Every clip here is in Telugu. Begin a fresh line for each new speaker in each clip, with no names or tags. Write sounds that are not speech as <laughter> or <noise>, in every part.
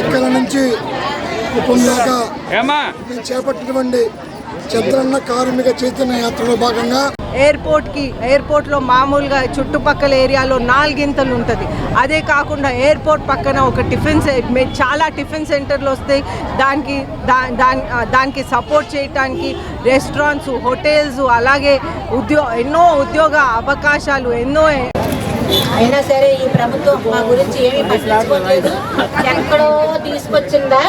ఎక్కల నుంచి కుప్పం దాకా చేపట్టినటువంటి చంద్రన్న కార్మిక చైతన్య యాత్రలో భాగంగా
ఎయిర్పోర్ట్కి ఎయిర్పోర్ట్లో మామూలుగా చుట్టుపక్కల ఏరియాలో నాలుగింతలు ఉంటుంది. అదే కాకుండా ఎయిర్పోర్ట్ పక్కన ఒక టిఫిన్ చాలా టిఫిన్ సెంటర్లు వస్తాయి. దానికి దా దానికి సపోర్ట్ చేయడానికి రెస్టారెంట్స్ హోటల్స్ అలాగే ఉద్యో ఎన్నో ఉద్యోగ అవకాశాలు ఎన్నో
అయినా సరే ఈ ప్రభుత్వం మా గురించి ఏమీ పట్టించుకోలేదు. ఎక్కడో తీసుకొచ్చిందా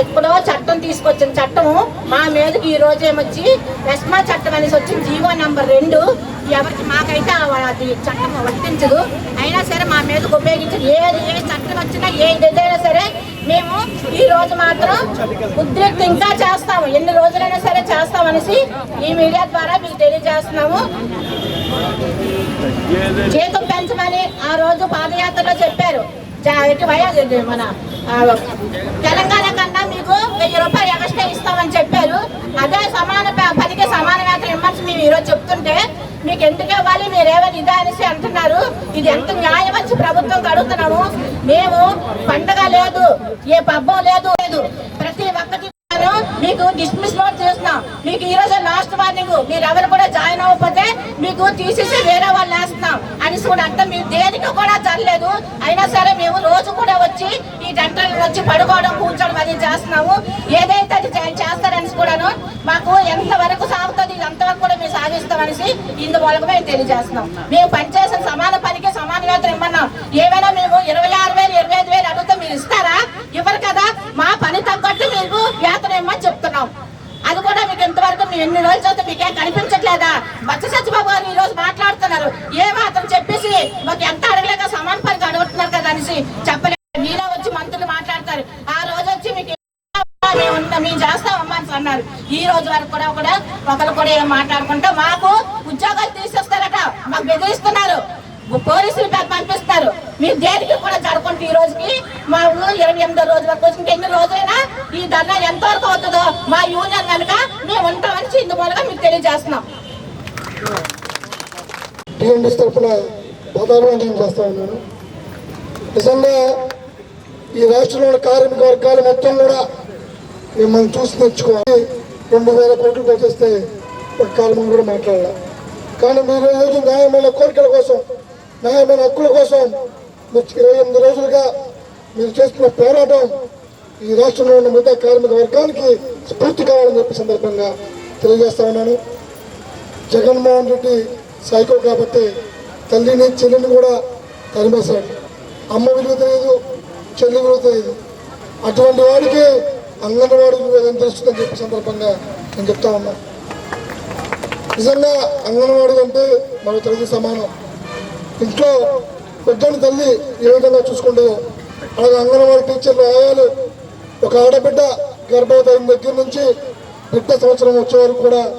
ఎప్పుడో చట్టం తీసుకొచ్చిన చట్టం మా మీదకి ఈ రోజు ఏమొచ్చి ఎస్మా చట్టం అనేసి వచ్చింది జీవో నెంబర్ రెండు. ఎవరికి మాకైతే అది చట్టం వర్తించదు. అయినా సరే మా మీదకి ఉపయోగించదు. ఏది ఏ చట్టం వచ్చినా ఏదైనా సరే మేము ఈ రోజు మాత్రం ఉద్రిక్త ఇంకా చేస్తాం. చేస్తామనేసి ఈ మీడియా ద్వారా మీకు తెలియజేస్తున్నాము. జీతం పెంచమని ఆ రోజు పాదయాత్రలో చెప్పారు. మన తెలంగాణ కన్నా మీకు వెయ్యి రూపాయలు ఎక్స్ట్రా ఇస్తామని చెప్పారు. అదే సమాన పదికే సమాన వేతనం ఇమ్మని మేము ఈరోజు చెప్తుంటే మీకు ఎందుకు ఇవ్వాలి మీరేమని ఏమైనా ఇదా అనేసి అంటున్నారు. ఇది ఎంత న్యాయం వచ్చి ప్రభుత్వం అడుగుతున్నాము మేము పండగ లేదు ఏ పబ్బం లేదు లేదు. ప్రతి ఒక్కటి మీకు డిస్మిస్ నోట్ చేస్తున్నాం. మీకు ఈ రోజు లాస్ట్ వార్నింగ్ మీరు ఎవరు కూడా జాయిన్ అవ్వకపోతే మీకు తీసేసి వేరే వాళ్ళు వేస్తున్నాం. అనేసి కూడా అంటే మీరు దేనికి కూడా జరలేదు అయినా సరే మేము రోజు కూడా వచ్చి ఈ డెంటల్ వచ్చి పడుకోవడం కూర్చోవడం అది చేస్తున్నాము. ఏదైతే అది చేస్తారనేసి చేస్తారని కూడాను మాకు ఎంతవరకు సాగుతుంది అంతవరకు కూడా మేము సాగిస్తామనేసి ఇందు మేము తెలియజేస్తున్నాం. మేము పనిచేసిన సమాన పనికి సమాన వేతనం ఇమ్మన్నాం ఏమైనా మేము ఇరవై ఆరు వేలు ఇరవై ఐదు వేలు అడిగితే మీరు ఇస్తారా? ఇవ్వరు కదా. మా పని తక్కువ మీకు వేతనం చెప్తున్నాం అది కూడా మీకు ఇంతవరకు ఎన్ని రోజులు చూస్తే మీకేం కనిపించట్లేదా? బచ్చ సత్యబాబు గారు ఈ రోజు మాట్లాడుతున్నారు. ఏ మాత్రం చెప్పేసి మాకు ఎంత అడగలేక సమాన పనికి అడుగుతున్నారు కదా అనేసి చెప్పలేదు మీలో వచ్చి మంత్రులు మాట్లాడతారు. ఆ రోజు వచ్చి మీకు మేము చేస్తామమ్మా అని అన్నారు. ఈ రోజు వరకు కూడా కూడా ఒకరు కూడా ఏం మాట్లాడుకుంటా మాకు ఉద్యోగాలు తీసేస్తారట. మాకు బెదిరిస్తున్నారు. పోలీసులు పంపిస్తారు. మీరు దేనికి కూడా జరగకుండా ఈ రోజుకి మా ఊరు ఇరవై ఎనిమిదో రోజు వరకు ఎన్ని ఇంకెన్ని రోజులైనా ఈ ధర్నా ఎంతవరకు అవుతుందో మా యూనియన్ కనుక మేము ఉంటామని ఇందు మూలంగా మీకు తెలియజేస్తున్నాం.
టీఎండీస్ తరఫున పదాభివందనం చేస్తా ఉన్నాను. నిజంగా ఈ రాష్ట్రంలోని కార్మిక వర్గాలు మొత్తం కూడా మిమ్మల్ని చూసి తెచ్చుకోవాలి రెండు వేల కోట్లు తెచ్చిస్తే ఒక కాలం కూడా మాట్లాడాలి. కానీ మీరు ఈరోజు న్యాయమైన కోరికల కోసం న్యాయమైన హక్కుల కోసం మీరు ఇరవై ఎనిమిది రోజులుగా మీరు చేస్తున్న పోరాటం ఈ రాష్ట్రంలో ఉన్న మిగతా కార్మిక వర్గానికి స్ఫూర్తి కావాలని చెప్పి సందర్భంగా తెలియజేస్తా ఉన్నాను. జగన్మోహన్ రెడ్డి సైకో కాబట్టి తల్లిని చెల్లిని కూడా తరిమేశాడు. అమ్మ విలువ తెలియదు చెల్లి విలువ తెలియదు. అటువంటి వాడికి అంగన్వాడీ విలువ ఏం తెలుస్తుందని చెప్పి సందర్భంగా నేను చెప్తా ఉన్నా. నిజంగా అంగన్వాడి అంటే మన తల్లి సమానం. ఇంట్లో బిడ్డని తల్లి ఏ విధంగా చూసుకుంటే అలాగే అంగన్వాడి టీచర్లు ఆయాలు ఒక ఆడబిడ్డ గర్భవతి అయిన దగ్గర నుంచి బిడ్డ సంవత్సరం వచ్చే వరకు కూడా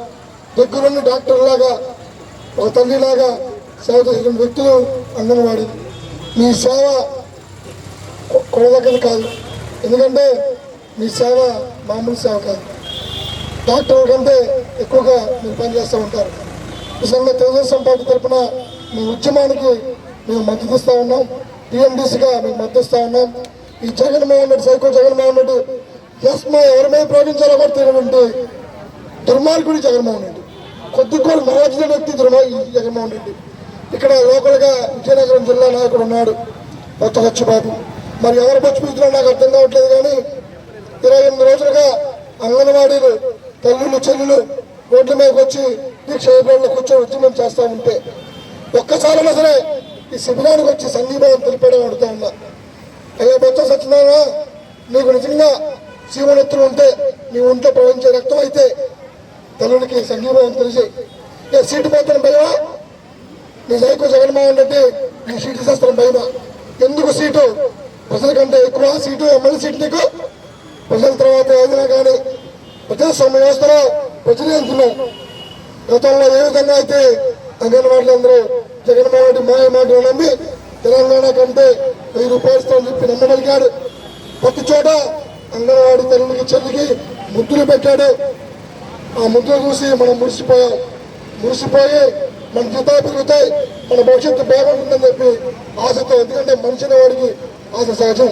దగ్గరుండి డాక్టర్ లాగా ఒక తల్లిలాగా సేవ చేసిన వ్యక్తులు అంగన్వాడి. మీ సేవ కొ- కాదు. ఎందుకంటే మీ సేవ మామూలు సేవ కాదు. డాక్టర్ కంటే ఎక్కువగా మీరు పనిచేస్తూ ఉంటారు. నిజంగా తెలుగుదేశం పార్టీ తరఫున మీ ఉద్యమానికి మేము మద్దతు ఉన్నాం. టీఎండీసీగా మేము మద్దతిస్తూ ఉన్నాం. ఈ జగన్మోహన్ రెడ్డి సైకో జగన్మోహన్ రెడ్డి ఎస్మా ఎవరి మీద ప్రయోగించాలో కూడా తెలియనటువంటి దుర్మార్గుడి జగన్మోహన్ రెడ్డి. కొద్ది కూడా మరాఠీ వ్యక్తి దుర్మా జగన్మోహన్ రెడ్డి. ఇక్కడ లోకల్గా విజయనగరం జిల్లా నాయకుడు ఉన్నాడు. కొత్త లక్ష్యబాబు మరి ఎవరు పచ్చిపిస్తున్నారో నాకు అర్థం కావట్లేదు కానీ ఇరవై ఎనిమిది రోజులుగా అంగన్వాడీలు తల్లులు చెల్లులు రోడ్ల మీదకి వచ్చి దీక్ష శిబిరాల్లో కూర్చొని ఉద్యమం చేస్తూ ఉంటే ఒక్కసారైనా సరే ఈ శిబిరానికి వచ్చి సంఘీభావం తెలిపడం అడుగుతా ఉన్నా. అయ్యా బొత్స సత్యనారాయణ నీకు నిజంగా శివనెత్తులు ఉంటే నీ ఒంట్లో ప్రవహించే రక్తం అయితే తల్లునికి సంఘీభావం తెలిసి ఏ సీటు పోతున్న భయమా? నీ సైకో జగన్మోహన్ రెడ్డి నీ సీటు చేస్తాను భయమా? ఎందుకు సీటు? ప్రజల కంటే ఎక్కువ సీటు ఎమ్మెల్యే సీటు నీకు? ప్రజల తర్వాత ఏదైనా కానీ ప్రజాస్వామ్య వ్యవస్థలో ప్రజలు వెళ్తున్నాం గతంలో ఏ విధంగా అయితే అంగన్వాడీలు అందరూ జగన్మోహన్ రెడ్డి మాయ మాటలు నమ్మి తెలంగాణ కంటే వెయ్యి రూపాయలు చెప్పి నమ్మగలిగాడు. ప్రతి చోట అంగన్వాడీ తల్లికి చెల్లికి ముద్దులు పెట్టాడు. ఆ ముద్దులు చూసి మనం మురిసిపోయాం. మురిసిపోయి మన జీతాలు పెరుగుతాయి. మన భవిష్యత్తు బాగుంటుందని చెప్పి ఆశతో ఎందుకంటే మనిషి వాడికి ఆశ సహజం.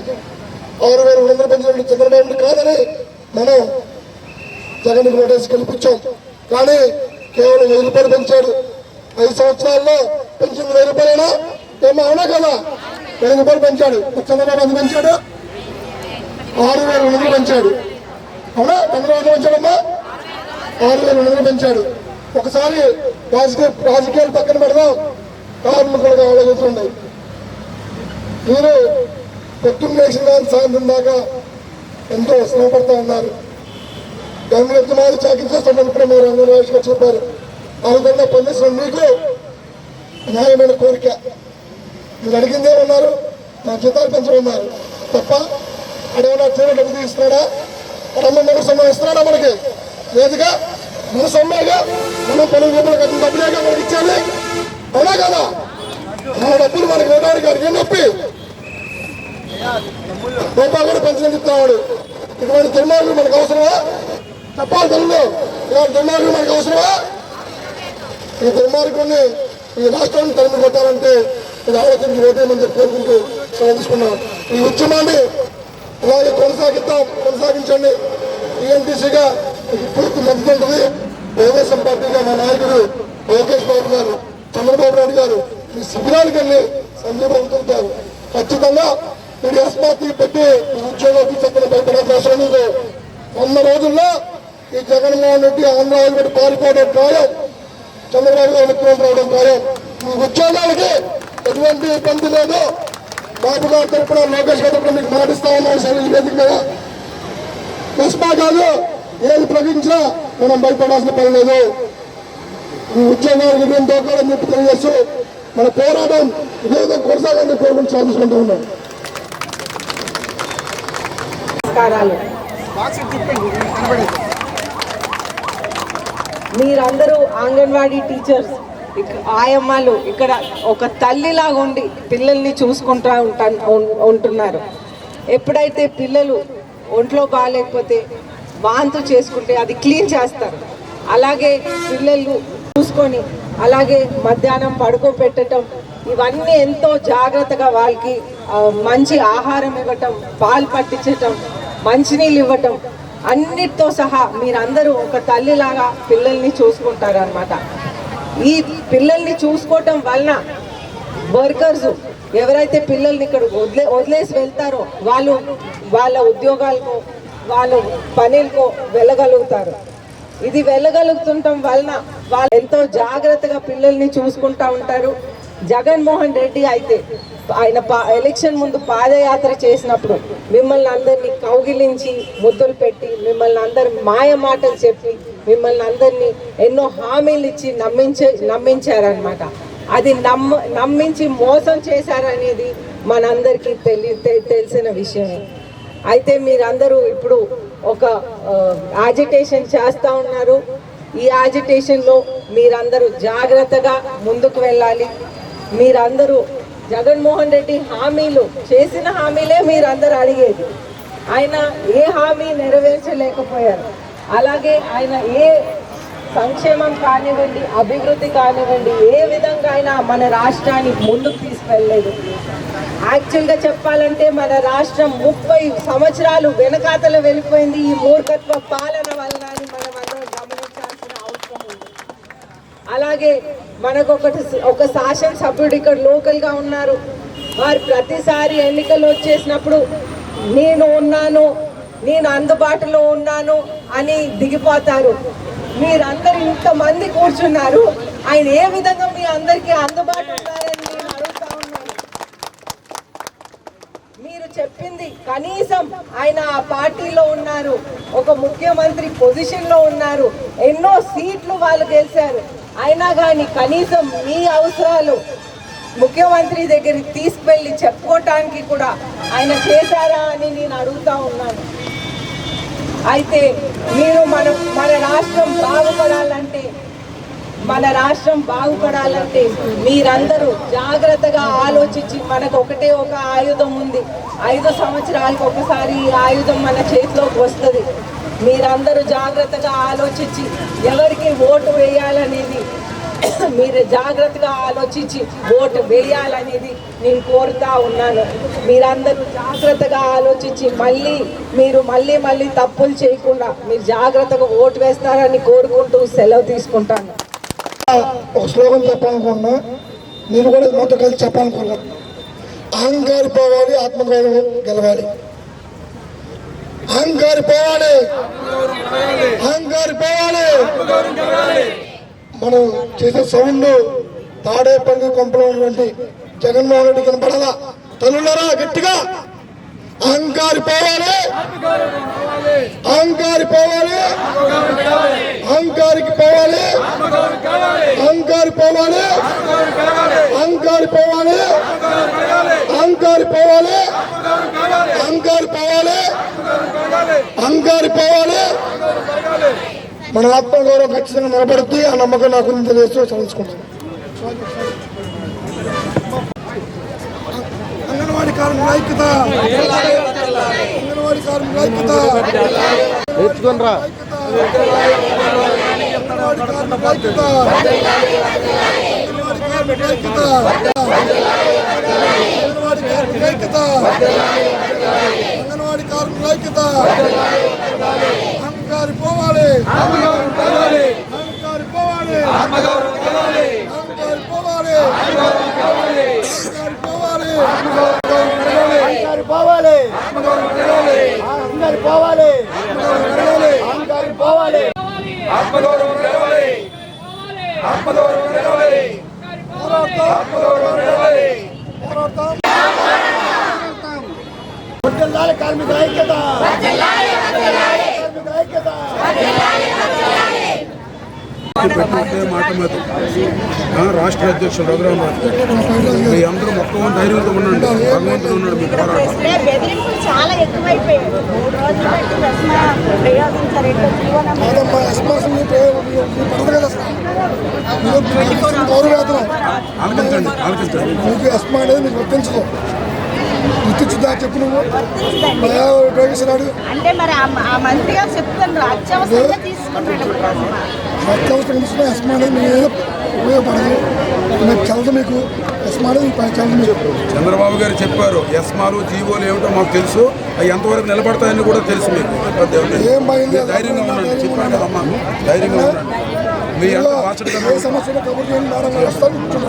ఆరు వేల రెండు వందల పెంచినట్టు చంద్రబాబు కాదని మనం జగన్ ఓటేసి కల్పించాం కానీ కేవలం వెయ్యి రూపాయలు పెంచాడు. ఐదు సంవత్సరాల్లో పెంచింది వెయ్యి రూపాయలైనా? ఏమో అవునా కదా? వెయ్యి రూపాయలు పెంచాడు. చంద్రబాబు ఎంత పెంచాడు. ఆరు వేల రెండు పెంచాడు. అవునా? చంద్రబాబు పెంచాడమ్మా? ఆరు వేల రెండు పెంచాడు. ఒకసారి రాజకీయ రాజకీయాలు పక్కన పెడదాం. కార్మికులుగా ఆలోచిస్తుండే మీరు పొద్దున్న లేచిన కానీ సాయంత్రం దాకా ఎంతో శ్రమ ఉన్నారు. గంగరెత్తి మాది చాకరీ చేస్తున్నారు. మీరు అందరూ వయసుగా చెప్పారు. ఆ పొందిస్తున్న మీకు న్యాయమైన కోరిక. మీరు అడిగిందే ఉన్నారు నా జీతాలు పెంచమన్నారు తప్ప అడేమన్నా తీర డబ్బు ఇస్తున్నాడా రమ్మ మనకు సొమ్మ ఇస్తున్నాడా మనకి? లేదుగా? మన సొమ్మేగా? మనం పనులు రూపాయలు కట్టిన డబ్బులేగా మనకి ఇచ్చేది? అవునా కదా? మన డబ్బులు మనకి ఇవ్వడానికి గారికి ఏం నొప్పి. రూపాయలు కూడా పెంచడం చెప్తాడు ఇటువంటి దుర్మార్గులు మనకు అవసరమా? చెప్పాలి తెలుగు ఇలాంటి దుర్మార్గులు మనకు అవసరమా? ఈ దుర్మార్గుని ఈ రాష్ట్రాన్ని తరిమి కొట్టాలంటే ఇది ఆలోచించి ఓటేయమని చెప్పి కోరుకుంటూ సెలవు ఈ ఉద్యమాన్ని అలాగే కొనసాగిద్దాం కొనసాగించండి. టీఎన్టీసీగా పూర్తి మద్దతు ఉంటుంది. తెలుగుదేశం పార్టీగా మా నాయకుడు లోకేష్ బాబు గారు చంద్రబాబు నాయుడు గారు ఈ శిబిరానికి వెళ్ళి సంజయ్ బాబుతో ఖచ్చితంగా మీరు ఎస్పాతి పెట్టి ఉద్యోగాలు చెప్పిన భయపడాల్సిన అవసరం లేదు వంద రోజుల్లో ఈ జగన్మోహన్ రెడ్డి ఆంధ్ర పారిపోయే పారిపోవడం చంద్రబాబు గారు ముఖ్యమంత్రి అవడం ఖాయం ఈ ఉద్యోగాలకి ఎటువంటి ఇబ్బంది లేదు. బాబు గారి తరపున లోకేష్ గారి తరపున మీకు మాటిస్తా ఉన్నాం సార్ ఈ వేదిక మీద. కస్మా కాదు ఏది ప్రకటించినా మనం భయపడాల్సిన పని లేదు. ఈ ఉద్యోగాలకు మేము దోకాలని చెప్పి తెలియజేస్తూ మన పోరాటం ఇదే విధంగా కొనసాగాలని కోరుకుంటూ సాధించుకుంటూ ఉన్నాం.
నమస్కారాలు. మీరందరూ అంగన్వాడీ టీచర్స్ ఆయమ్మలు ఇక్కడ ఒక తల్లిలాగా ఉండి పిల్లల్ని చూసుకుంటా ఉంటా ఉంటున్నారు. ఎప్పుడైతే పిల్లలు ఒంట్లో బాగాలేకపోతే వాంతు చేసుకుంటే అది క్లీన్ చేస్తారు. అలాగే పిల్లలు చూసుకొని అలాగే మధ్యాహ్నం పడుకోబెట్టడం ఇవన్నీ ఎంతో జాగ్రత్తగా వాళ్ళకి మంచి ఆహారం ఇవ్వటం పాలు పట్టించటం మంచినీళ్ళు ఇవ్వటం అన్నిటితో సహా మీరందరూ ఒక తల్లిలాగా పిల్లల్ని చూసుకుంటారనమాట ఈ పిల్లల్ని చూసుకోవటం వలన వర్కర్స్ ఎవరైతే పిల్లల్ని ఇక్కడ వదిలే వదిలేసి వెళ్తారో వాళ్ళు వాళ్ళ ఉద్యోగాలకు వాళ్ళు పనులకు వెళ్ళగలుగుతారు. ఇది వెళ్ళగలుగుతుండటం వలన వాళ్ళు ఎంతో జాగ్రత్తగా పిల్లల్ని చూసుకుంటా ఉంటారు. జగన్మోహన్ రెడ్డి అయితే ఆయన పా- ఎలక్షన్ ముందు పాదయాత్ర చేసినప్పుడు మిమ్మల్ని అందరినీ కౌగిలించి ముద్దులు పెట్టి మిమ్మల్ని అందరు మాయ మాటలు చెప్పి మిమ్మల్ని అందరినీ ఎన్నో హామీలు ఇచ్చి నమ్మించే నమ్మించారనమాట అది నమ్మ నమ్మించి మోసం చేశారనేది మనందరికీ తెలి తె- తెలిసిన విషయమే. అయితే మీరందరూ ఇప్పుడు ఒక యాజిటేషన్ చేస్తూ ఉన్నారు. ఈ యాజిటేషన్లో మీరందరూ జాగ్రత్తగా ముందుకు వెళ్ళాలి. మీరందరూ జగన్మోహన్ రెడ్డి హామీలు చేసిన హామీలే మీరందరూ అడిగేది. ఆయన ఏ హామీ నెరవేర్చలేకపోయారు. అలాగే ఆయన ఏ సంక్షేమం కానివ్వండి అభివృద్ధి కానివ్వండి ఏ విధంగా అయినా మన రాష్ట్రాన్ని ముందుకు తీసుకెళ్ళలేదు యాక్చువల్గా చెప్పాలంటే మన రాష్ట్రం ముప్పై సంవత్సరాలు వెనకాతల వెళ్ళిపోయింది ఈ మూర్ఖత్వ పాలన వల్ల అని మనం అందరం గమనించాల్సిన అవసరం ఉంది అలాగే మనకు ఒకటి ఒక శాసనసభ్యుడు ఇక్కడ లోకల్గా ఉన్నారు. వారు ప్రతిసారి ఎన్నికలు వచ్చేసినప్పుడు నేను ఉన్నాను నేను అందుబాటులో ఉన్నాను అని దిగిపోతారు. మీరందరూ ఇంతమంది కూర్చున్నారు. ఆయన ఏ విధంగా మీ అందరికీ అందుబాటు ఉన్నారని నేను అడుగుతా ఉన్నాను. మీరు చెప్పింది కనీసం ఆయన ఆ పార్టీలో ఉన్నారు ఒక ముఖ్యమంత్రి పొజిషన్లో ఉన్నారు ఎన్నో సీట్లు వాళ్ళు గెలిచారు. అయినా కానీ కనీసం మీ అవసరాలు ముఖ్యమంత్రి దగ్గరికి తీసుకువెళ్ళి చెప్పుకోవటానికి కూడా ఆయన చేశారా అని నేను అడుగుతా ఉన్నాను. అయితే మీరు మన మన రాష్ట్రం బాగుపడాలంటే మన రాష్ట్రం బాగుపడాలంటే మీరందరూ జాగ్రత్తగా ఆలోచించి మనకు ఒకటే ఒక ఆయుధం ఉంది. ఐదు సంవత్సరాలకు ఒకసారి ఈ ఆయుధం మన చేతిలోకి వస్తుంది. మీరందరూ జాగ్రత్తగా ఆలోచించి ఎవరికి ఓటు వేయాలనేది <coughs> మీరు జాగ్రత్తగా ఆలోచించి ఓటు వేయాలనేది నేను కోరుతా ఉన్నాను. మీరందరూ జాగ్రత్తగా ఆలోచించి మళ్ళీ మీరు మళ్ళీ మళ్ళీ తప్పులు చేయకుండా మీరు జాగ్రత్తగా ఓటు వేస్తారని కోరుకుంటూ సెలవు తీసుకుంటాను.
ఒక శ్లోకం చెప్పాలనుకున్నా నేను కూడా మొత్తం కలిసి చెప్పాలనుకున్నాను అహంకారి పోవాలి ఆత్మగౌరవం గెలవాలి. అహంకారి పోవాలి. అహంకారి పోవాలి. మనం చేసే సౌండ్ తాడేపల్లి కొంపలో ఉన్నటువంటి జగన్మోహన్ రెడ్డి కనపడాలా? తల్లులరా గట్టిగా అహంకారి పోవాలి. అహంకారి పోవాలి. అహంకారికి పోవాలి. అహంకారి పోవాలి. అహంకారి పోవాలి. అహంకారి పోవాలి. అహంకారి పోవాలి. అహంకారి పోవాలి. మన ఆత్మగౌరవం ఖచ్చితంగా నిలబడుతుంది ఆ నమ్మకం నాకు తెలియజేస్తూ చదువుకుంటాను కార్మికుల ఐక్యత. అంగన్వాడీ కార్మికుల ఐక్యత.
నేర్చుకుని రా
అంగన్వాడీ కార్మికుల ఐక్యత. అహంకారి పోవాలి. అహంకారి పోవాలి. అహంకారి పోవాలి. అహంకారి పోవాలి.
అహంకారి పోవాలి. అహంకారి పోవాలి అహంకారి పోవాలి
ఆత్మగౌరవం నిలవాలి. ఆత్మగౌరవం నిలవాలి. ఆత్మగౌరవం నిలవాలి.
కార్మిక ఐక్యత కార్మిక ఐక్యత
పెట్టుకుంటే మాట మీద రాష్ట్ర అధ్యక్షుడు రఘురామరాజు మీ అందరూ మొత్తం ధైర్యంతో ఉండండి. భగవంతుడు ఉన్నాడు మీ పోరాటం. ఆలకించండి ఆలకించండి
మీకు ఎస్మా అనేది మీకు గుర్తించుద్దా చెప్పు నువ్వు.
అంటే మరి ఆ మంత్రి గారు చెప్తున్నారు అత్యవసరంగా తీసుకుంటాడు ప్రజమ
అత్యవసరం ఇస్తున్న ఎస్మా అనేది మీ ఏదో ఉపయోగపడదు. మీకు చల్లదు మీకు ఎస్మా అనేది మీకు
చంద్రబాబు గారు చెప్పారు ఎస్మాలు జీవోలు ఏమిటో మాకు తెలుసు అవి ఎంతవరకు నిలబడతాయని కూడా తెలుసు మీకు. ఏం
భయం
ధైర్యంగా ఉండండి. చెప్పాను కదమ్మా. ధైర్యంగా ఉండండి. మీ.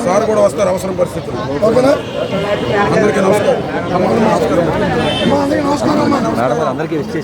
సార్ కూడా వస్తారు అవసరం పరిస్థితులు.
ఓకేనా?
అందరికీ నమస్కారం.
అందరికీ నమస్కారం అమ్మా.